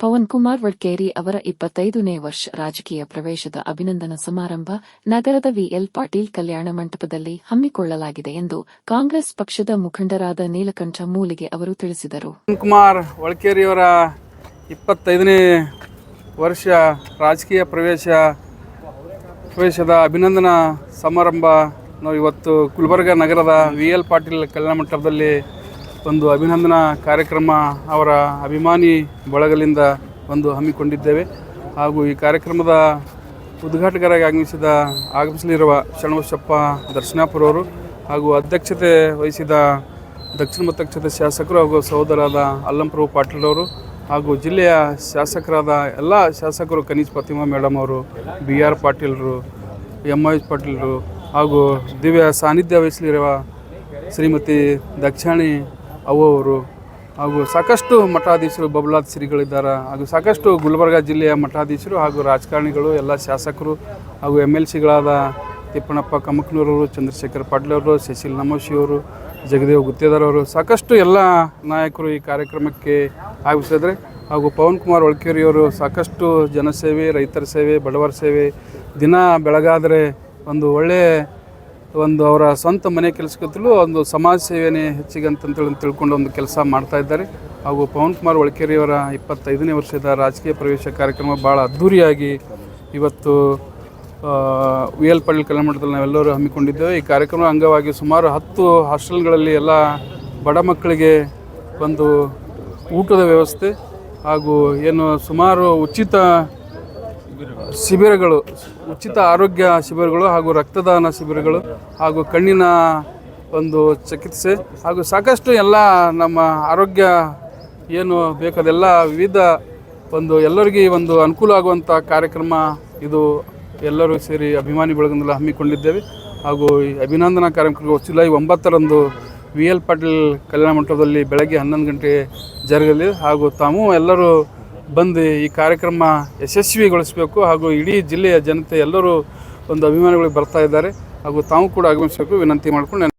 ಪವನ್ ಕುಮಾರ್ ವಡ್ಕೇರಿ ಅವರ ಇಪ್ಪತ್ತೈದನೇ ವರ್ಷ ರಾಜಕೀಯ ಪ್ರವೇಶದ ಅಭಿನಂದನಾ ಸಮಾರಂಭ ನಗರದ ವಿಎಲ್ ಪಾಟೀಲ್ ಕಲ್ಯಾಣ ಮಂಟಪದಲ್ಲಿ ಹಮ್ಮಿಕೊಳ್ಳಲಾಗಿದೆ ಎಂದು ಕಾಂಗ್ರೆಸ್ ಪಕ್ಷದ ಮುಖಂಡರಾದ ನೀಲಕಂಠ ಮೂಲಿಗೆ ಅವರು ತಿಳಿಸಿದರು. ಪವನ್ ಕುಮಾರ್ ಒಳಕೇರಿಯವರ ಇಪ್ಪತ್ತೈದನೇ ವರ್ಷ ರಾಜಕೀಯ ಪ್ರವೇಶ, ಪ್ರವೇಶದ ಅಭಿನಂದನಾ ಸಮಾರಂಭ ನಾವು ಇವತ್ತು ಗುಲ್ಬರ್ಗ ನಗರದ ವಿಎಲ್ ಪಾಟೀಲ್ ಕಲ್ಯಾಣ ಮಂಟಪದಲ್ಲಿ ಒಂದು ಅಭಿನಂದನಾ ಕಾರ್ಯಕ್ರಮ ಅವರ ಅಭಿಮಾನಿ ಬಳಗಲಿಂದ ಒಂದು ಹಮ್ಮಿಕೊಂಡಿದ್ದೇವೆ. ಹಾಗೂ ಈ ಕಾರ್ಯಕ್ರಮದ ಉದ್ಘಾಟಕರಾಗಿ ಆಗಮಿಸಿದ ಆಗಮಿಸಲಿರುವ ಶರಣಬಸಪ್ಪ ದರ್ಶನಾಪುರವರು ಹಾಗೂ ಅಧ್ಯಕ್ಷತೆ ವಹಿಸಿದ ದಕ್ಷಿಣ ಮತಕ್ಷೇತ್ರದ ಶಾಸಕರು ಹಾಗೂ ಸಹೋದರಾದ ಅಲ್ಲಂಪ್ರಭು ಪಾಟೀಲ್ ಅವರು ಹಾಗೂ ಜಿಲ್ಲೆಯ ಶಾಸಕರಾದ ಎಲ್ಲ ಶಾಸಕರು ಕನೀಶ್ ಪ್ರತಿಮಾ ಮೇಡಮ್ ಅವರು ಬಿ ಆರ್ ಪಾಟೀಲ್ರು ಎಂ ಐ ಪಾಟೀಲ್ರು ಹಾಗೂ ದಿವ್ಯ ಸಾನ್ನಿಧ್ಯ ವಹಿಸಲಿರುವ ಶ್ರೀಮತಿ ದಕ್ಷಾಣಿ ಅವರು ಹಾಗೂ ಸಾಕಷ್ಟು ಮಠಾಧೀಶರು ಬಬಲಾದ್ ಶ್ರೀಗಳಿದ್ದಾರೆ ಹಾಗೂ ಸಾಕಷ್ಟು ಗುಲ್ಬರ್ಗ ಜಿಲ್ಲೆಯ ಮಠಾಧೀಶರು ಹಾಗೂ ರಾಜಕಾರಣಿಗಳು, ಎಲ್ಲ ಶಾಸಕರು ಹಾಗೂ ಎಂ ಎಲ್ ಸಿಗಳಾದ ತಿಪ್ಪಣ್ಣಪ್ಪ ಕಮಕ್ನೂರವರು, ಚಂದ್ರಶೇಖರ್ ಪಾಟೀಲ್ ಅವರು ಶಶಿಲ್ ನಮೋಶಿ ಅವರು ಜಗದೇವ್ ಗುತ್ತೇದಾರವರು, ಸಾಕಷ್ಟು ಎಲ್ಲ ನಾಯಕರು ಈ ಕಾರ್ಯಕ್ರಮಕ್ಕೆ ಆಗಮಿಸಿದ್ರೆ ಹಾಗೂ ಪವನ್ ಕುಮಾರ್ ಒಳಕೇರಿಯವರು ಸಾಕಷ್ಟು ಜನಸೇವೆ, ರೈತರ ಸೇವೆ, ಬಡವರ ಸೇವೆ, ದಿನ ಬೆಳಗಾದರೆ ಒಂದು ಒಳ್ಳೆಯ ಒಂದು ಅವರ ಸ್ವಂತ ಮನೆ ಕೆಲಸಕ್ಕೂ ಒಂದು ಸಮಾಜ ಸೇವೆನೇ ಹೆಚ್ಚಿಗೆ ಅಂತಂತೇಳಿ ತಿಳ್ಕೊಂಡು ಒಂದು ಕೆಲಸ ಮಾಡ್ತಾ ಇದ್ದಾರೆ. ಹಾಗೂ ಪವನ್ ಕುಮಾರ್ ಒಳಕೇರಿಯವರ ಇಪ್ಪತ್ತೈದನೇ ವರ್ಷದ ರಾಜಕೀಯ ಪ್ರವೇಶ ಕಾರ್ಯಕ್ರಮ ಭಾಳ ಅದ್ಧೂರಿಯಾಗಿ ಇವತ್ತು ವಿ ಎಲ್ ಪಾಟೀಲ್ ಕಲ್ಯಾಣ ನಾವೆಲ್ಲರೂ ಹಮ್ಮಿಕೊಂಡಿದ್ದೇವೆ. ಈ ಕಾರ್ಯಕ್ರಮ ಅಂಗವಾಗಿ ಸುಮಾರು ಹತ್ತು ಹಾಸ್ಟೆಲ್ಗಳಲ್ಲಿ ಎಲ್ಲ ಬಡ ಮಕ್ಕಳಿಗೆ ಒಂದು ಊಟದ ವ್ಯವಸ್ಥೆ ಹಾಗೂ ಏನು ಸುಮಾರು ಉಚಿತ ಶಿಬಿರಗಳು, ಉಚಿತ ಆರೋಗ್ಯ ಶಿಬಿರಗಳು ಹಾಗೂ ರಕ್ತದಾನ ಶಿಬಿರಗಳು ಹಾಗೂ ಕಣ್ಣಿನ ಒಂದು ಚಿಕಿತ್ಸೆ ಹಾಗೂ ಸಾಕಷ್ಟು ಎಲ್ಲ ನಮ್ಮ ಆರೋಗ್ಯ ಏನು ಬೇಕಾದೆಲ್ಲ ವಿವಿಧ ಒಂದು ಎಲ್ಲರಿಗೆ ಒಂದು ಅನುಕೂಲ ಆಗುವಂಥ ಕಾರ್ಯಕ್ರಮ ಇದು ಎಲ್ಲರೂ ಸೇರಿ ಅಭಿಮಾನಿ ಬಳಗನೆಲ್ಲ ಹಮ್ಮಿಕೊಂಡಿದ್ದೇವೆ. ಹಾಗೂ ಈ ಅಭಿನಂದನಾ ಕಾರ್ಯಕ್ರಮ ಜುಲೈ ಒಂಬತ್ತರಂದು ವಿ ಎಲ್ ಪಾಟೀಲ್ ಕಲ್ಯಾಣ ಮಂಟಪದಲ್ಲಿ ಬೆಳಗ್ಗೆ ಹನ್ನೊಂದು ಗಂಟೆ ಜರುಗಲಿದೆ ಹಾಗೂ ತಾವು ಎಲ್ಲರೂ ಬಂದು ಈ ಕಾರ್ಯಕ್ರಮ ಯಶಸ್ವಿಗೊಳಿಸಬೇಕು ಹಾಗೂ ಇಡೀ ಜಿಲ್ಲೆಯ ಜನತೆ ಎಲ್ಲರೂ ಒಂದು ಅಭಿಮಾನಿಗಳಿಗೆ ಬರ್ತಾ ಇದ್ದಾರೆ ಹಾಗೂ ತಾವು ಕೂಡ ಆಗಮಿಸಬೇಕು. ವಿನಂತಿ ಮಾಡಿಕೊಂಡು